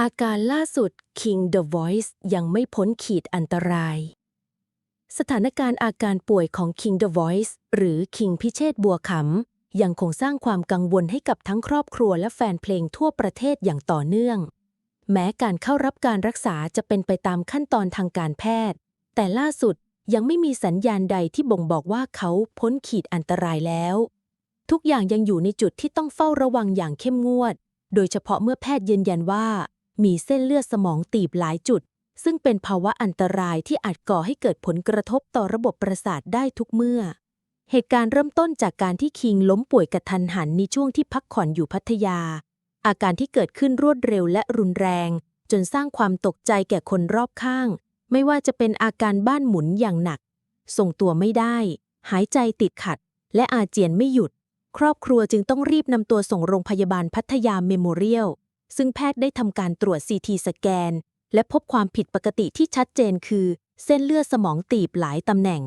อาการล่าสุด King The Voice ยังไม่พ้นขีดอันตราย สถานการณ์อาการป่วยของ King The Voice หรือ King พิเชษบัวขำ ยังคงสร้างความกังวลให้กับทั้งครอบครัวและแฟนเพลงทั่วประเทศอย่างต่อเนื่อง แม้การเข้ารับการรักษาจะเป็นไปตามขั้นตอนทางการแพทย์ แต่ล่าสุดยังไม่มีสัญญาณใดที่บ่งบอกว่าเขาพ้นขีดอันตรายแล้ว ทุกอย่างยังอยู่ในจุดที่ต้องเฝ้าระวังอย่างเข้มงวด โดยเฉพาะเมื่อแพทย์ยืนยันว่า มีเส้นเลือดสมองตีบหลายจุด ซึ่งเป็นภาวะอันตรายที่อาจก่อให้เกิดผลกระทบต่อระบบประสาทได้ทุกเมื่อ เหตุการณ์เริ่มต้นจากการที่คิงล้มป่วยกระทันหันในช่วงที่พักผ่อนอยู่พัทยา อาการที่เกิดขึ้นรวดเร็วและรุนแรง จนสร้างความตกใจแก่คนรอบข้าง ไม่ว่าจะเป็นอาการบ้านหมุนอย่างหนักส่งตัวไม่ได้ หายใจติดขัด และอาเจียนไม่หยุด ครอบครัวจึงต้องรีบนำตัวส่งโรงพยาบาลพัทยาเมโมเรียล ซึ่งแพทย์ได้ทำการตรวจซีทีสแกน และพบความผิดปกติที่ชัดเจนคือ เส้นเลือดสมองตีบหลายตำแหน่ง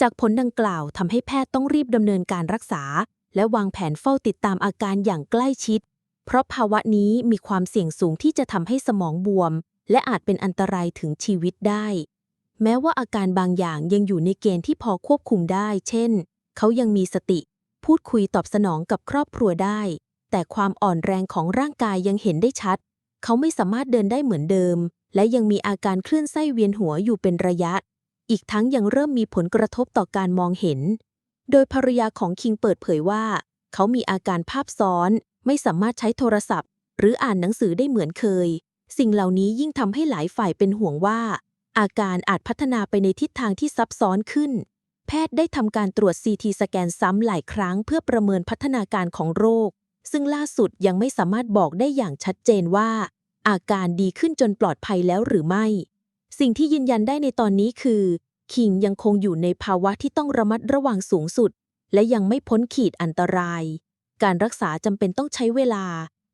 จากผลดังกล่าวทำให้แพทย์ต้องรีบดำเนินการรักษา และวางแผนเฝ้าติดตามอาการอย่างใกล้ชิด เพราะภาวะนี้มีความเสี่ยงสูงที่จะทำให้สมองบวม และอาจเป็นอันตรายถึงชีวิตได้ แม้ว่าอาการบางอย่างยังอยู่ในเกณฑ์ที่พอควบคุมได้ เช่น เขายังมีสติ พูดคุยตอบสนองกับครอบครัวได้ แต่ความอ่อนแรงของร่างกายยังเห็นได้ชัด เขาไม่สามารถเดินได้เหมือนเดิม และยังมีอาการคลื่นไส้เวียนหัวอยู่เป็นระยะ อีกทั้งยังเริ่มมีผลกระทบต่อการมองเห็น โดยภรรยาของคิงเปิดเผยว่า เขามีอาการภาพซ้อน ไม่สามารถใช้โทรศัพท์ หรืออ่านหนังสือได้เหมือนเคย สิ่งเหล่านี้ยิ่งทำให้หลายฝ่ายเป็นห่วงว่า อาการอาจพัฒนาไปในทิศทางที่ซับซ้อนขึ้นแพทย์ได้ทำการตรวจ CT สแกนซ้ำหลายครั้งเพื่อประเมินพัฒนาการของโรค ซึ่งล่าสุดยังไม่สามารถบอกได้อย่างชัดเจนว่า อาการดีขึ้นจนปลอดภัยแล้วหรือไม่ สิ่งที่ยืนยันได้ในตอนนี้คือ คิงยังคงอยู่ในภาวะที่ต้องระมัดระวังสูงสุด และยังไม่พ้นขีดอันตราย การรักษาจำเป็นต้องใช้เวลา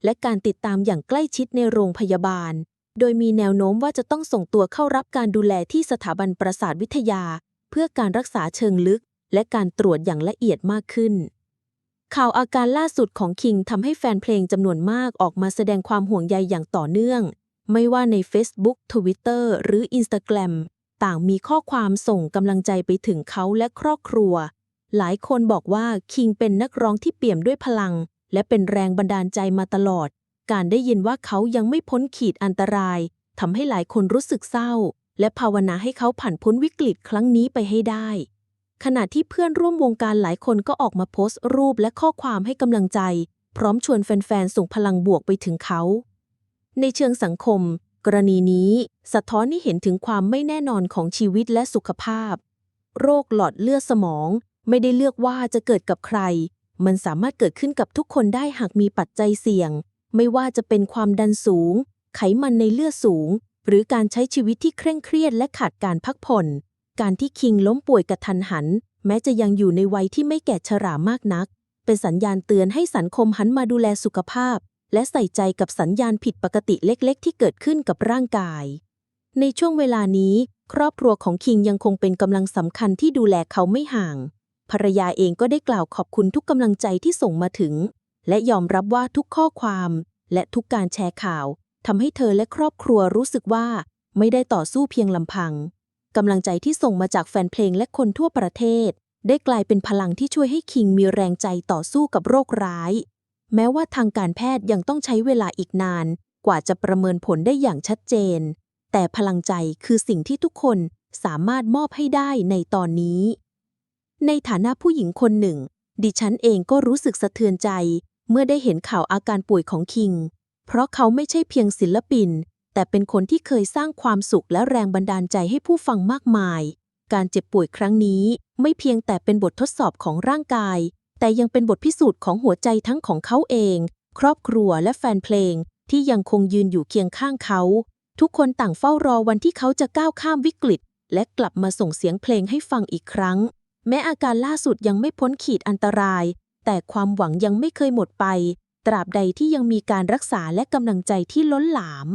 และการติดตามอย่างใกล้ชิดในโรงพยาบาล โดยมีแนวโน้มว่าจะต้องส่งตัวเข้ารับการดูแลที่สถาบันประสาทวิทยา เพื่อการรักษาเชิงลึก และการตรวจอย่างละเอียดมากขึ้น ข่าวอาการล่าสุดของคิงทำให้แฟนเพลงจำนวนมากออกมาแสดงความห่วงใยอย่างต่อเนื่อง ไม่ว่าใน Facebook Twitter หรือ Instagram ต่างมีข้อความส่งกำลังใจไปถึงเขาและครอบครัว หลายคนบอกว่าคิงเป็นนักร้องที่เปี่ยมด้วยพลัง และเป็นแรงบันดาลใจมาตลอด การได้ยินว่าเขายังไม่พ้นขีดอันตรายทำให้หลายคนรู้สึกเศร้า และภาวนาให้เขาผ่านพ้นวิกฤตครั้งนี้ไปให้ได้ ขณะที่เพื่อนร่วมวงการหลายคนก็ออกมาโพสต์รูปและข้อความให้กำลังใจ พร้อมชวนแฟนๆ ส่งพลังบวกไปถึงเขา ในเชิงสังคม กรณีนี้สะท้อนให้เห็นถึงความไม่แน่นอนของชีวิตและสุขภาพ โรคหลอดเลือดสมอง ไม่ได้เลือกว่าจะเกิดกับใคร มันสามารถเกิดขึ้นกับทุกคนได้หากมีปัจจัยเสี่ยง ไม่ว่าจะเป็นความดันสูง ไขมันในเลือดสูง หรือการใช้ชีวิตที่เคร่งเครียดและขาดการพักผ่อน การที่คิงล้มป่วยกระทันหัน แม้จะยังอยู่ในวัยที่ไม่แก่ชรามากนัก เป็นสัญญาณเตือนให้สังคมหันมาดูแลสุขภาพ และใส่ใจกับสัญญาณผิดปกติเล็กๆ ที่เกิดขึ้นกับร่างกาย ในช่วงเวลานี้ ครอบครัวของคิงยังคงเป็นกำลังสำคัญที่ดูแลเขาไม่ห่าง ภรรยาเองก็ได้กล่าวขอบคุณทุกกำลังใจที่ส่งมาถึง และยอมรับว่าทุกข้อความ และทุกการแชร์ข่าวทำให้เธอและครอบครัวรู้สึกว่า ไม่ได้ต่อสู้เพียงลำพัง กำลังใจที่ส่งมาจากแฟนเพลงและคนทั่วประเทศ ได้กลายเป็นพลังที่ช่วยให้คิงมีแรงใจต่อสู้กับโรคร้าย แม้ว่าทางการแพทย์ยังต้องใช้เวลาอีกนาน กว่าจะประเมินผลได้อย่างชัดเจน แต่พลังใจคือสิ่งที่ทุกคนสามารถมอบให้ได้ในตอนนี้ ในฐานะผู้หญิงคนหนึ่ง ดิฉันเองก็รู้สึกสะเทือนใจ เมื่อได้เห็นข่าวอาการป่วยของคิง เพราะเขาไม่ใช่เพียงศิลปิน แต่เป็นคนที่เคยสร้างความสุขและแรงบันดาลใจให้ผู้ฟังมากมาย การเจ็บป่วยครั้งนี้ไม่เพียงแต่เป็นบททดสอบของร่างกาย แต่ยังเป็นบทพิสูจน์ของหัวใจทั้งของเขาเอง ครอบครัวและแฟนเพลง ที่ยังคงยืนอยู่เคียงข้างเขา ทุกคนต่างเฝ้ารอวันที่เขาจะก้าวข้ามวิกฤต และกลับมาส่งเสียงเพลงให้ฟังอีกครั้ง แม้อาการล่าสุดยังไม่พ้นขีดอันตราย แต่ความหวังยังไม่เคยหมดไป ตราบใดที่ยังมีการรักษาและกำลังใจที่ล้นหลาม